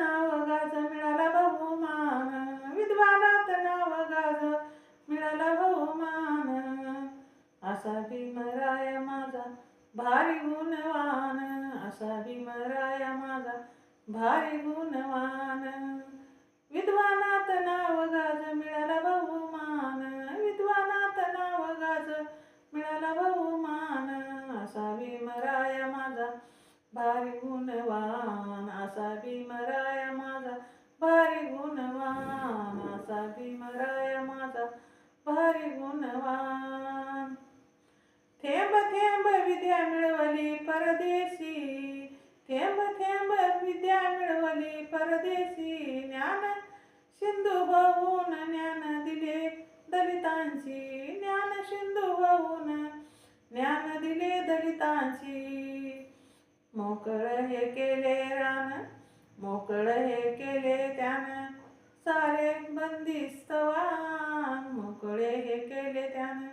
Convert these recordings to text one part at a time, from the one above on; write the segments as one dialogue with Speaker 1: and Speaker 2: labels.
Speaker 1: नाव गाज मिळाला बहुमान. विद्वानात नाव गाज मिळाला बहुमान. असा भीमराय माझा भारी गुणवान. असा भीमराय माझा भारी गुणवान. विद्वानात नाव गाज मिळाला भारी गुणवान असा भीमराया माझा. भारी गुणवान असा भीमराया माझा. भारी गुणवान. थेंब थेंब विद्या मिळवली परदेशी. थेंब थेंब विद्या मिळवली परदेशी. मोकळ हे केले रान मोकळ हे केले त्यानं. सारे बंदिस्तवान मोकळे हे केले त्यानं.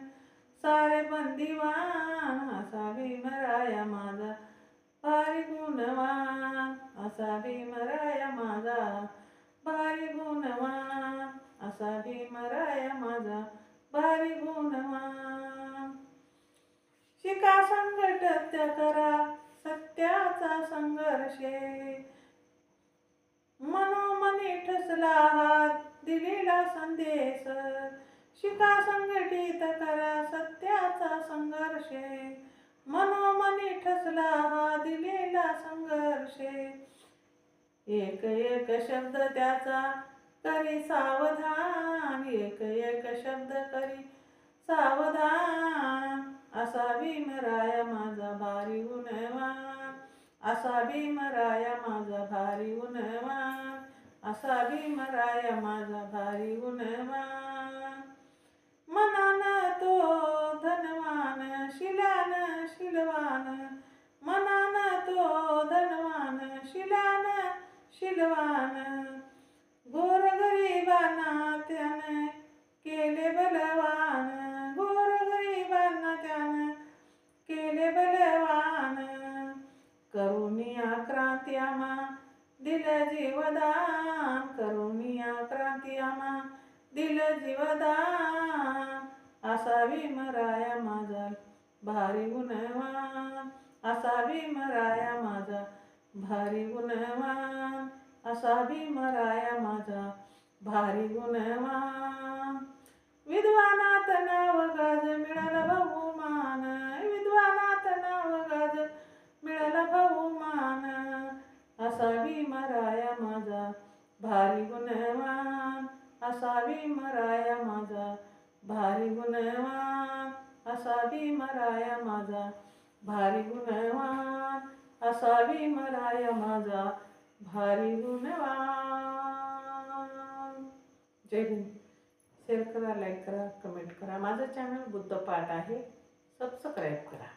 Speaker 1: सारे बंदिवान असा भीमराया माझा. भारी गुणवान असा भीमराया माझा. भारी गुणवान असा भीमराया माझा. भारी गुणवान. शिका संघट करा सत्याचा संघर्षे. मनोमनी ठसला हात दिलेला संदेश. शिका संघटित करा सत्याचा संघर्ष. मनोमनी ठसला हा दिलेला संघर्ष. एक एक शब्द त्याचा करी सावधान. एक एक शब्द करी सावधान. असा भीमराया माझा भारी गुणवान असा भीमराया माझा भारी उन्हवा असा भीमराया माझा भारी उन्हवा मनान तो धनवान शिलान शिलवान. मनान तो धनवान शिलान शिलवान. गोर क्रांती आम्हा. दिलं जीवदान करुणिया क्रांती आम्हा. दिल जीवदान असा भीमराया माझा भारी गुणवान. असा भीमराया माझा भारी गुणवान. असा भीमराया माझा भारी गुणवान. विद्वानात नाव गाज मिळाला भाऊ. भारी गुणवान मराया माझा. भारी गुणवान असावी मराया माझा. भारी गुणवान असावी मराया माझा. भारी गुणवान जय हिंद. शेअर करा लाईक करा कमेंट करा. माझं चॅनल बुद्ध पाठ आहे. सबस्क्राईब करा.